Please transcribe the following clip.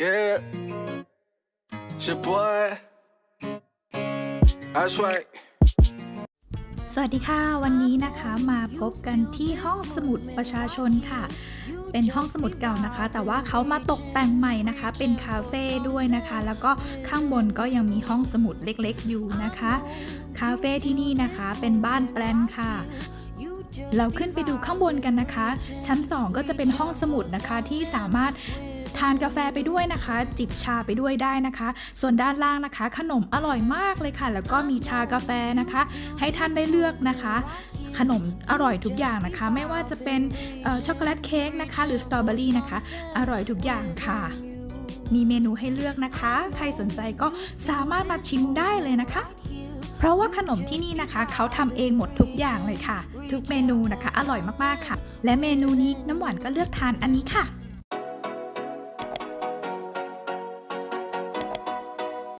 Yeah. It's your boy. That's right. สวัสดีค่ะ วันนี้นะคะมาพบกันที่ห้องสมุดประชาชนค่ะ เป็นห้องสมุดเก่านะคะ แต่ว่าเขามาตกแต่งใหม่นะคะ เป็นคาเฟ่ด้วยนะคะ แล้วก็ข้างบนก็ยังมีห้องสมุดเล็กๆ อยู่นะคะ คาเฟ่ที่นี่นะคะ เป็นบ้านแปลนค่ะเราขึ้นไปดูข้างบนกันนะคะ ชั้น 2 ก็จะเป็นห้องสมุดนะคะที่สามารถ ทานกาแฟไปด้วยนะคะ จิบชาไปด้วยได้นะคะ ส่วนด้านล่างนะคะ ขนมอร่อยมากเลยค่ะ แล้วก็มีชากาแฟนะคะ ให้ท่านได้เลือกนะคะขนมอร่อยทุกอย่างนะคะ ไม่ว่าจะเป็นช็อกโกแลตเค้กนะคะ หรือสตรอเบอรี่นะคะ อร่อยทุกอย่างค่ะ มีเมนูให้เลือกนะคะ ใครสนใจก็สามารถมาชิมได้เลยนะคะ เพราะว่าขนมที่นี่นะคะ เขาทำเองหมดทุกอย่างเลยค่ะ ทุกเมนูนะคะ อร่อยมากๆค่ะ และเมนูนี้น้ำหวานก็เลือกทานอันนี้ค่ะ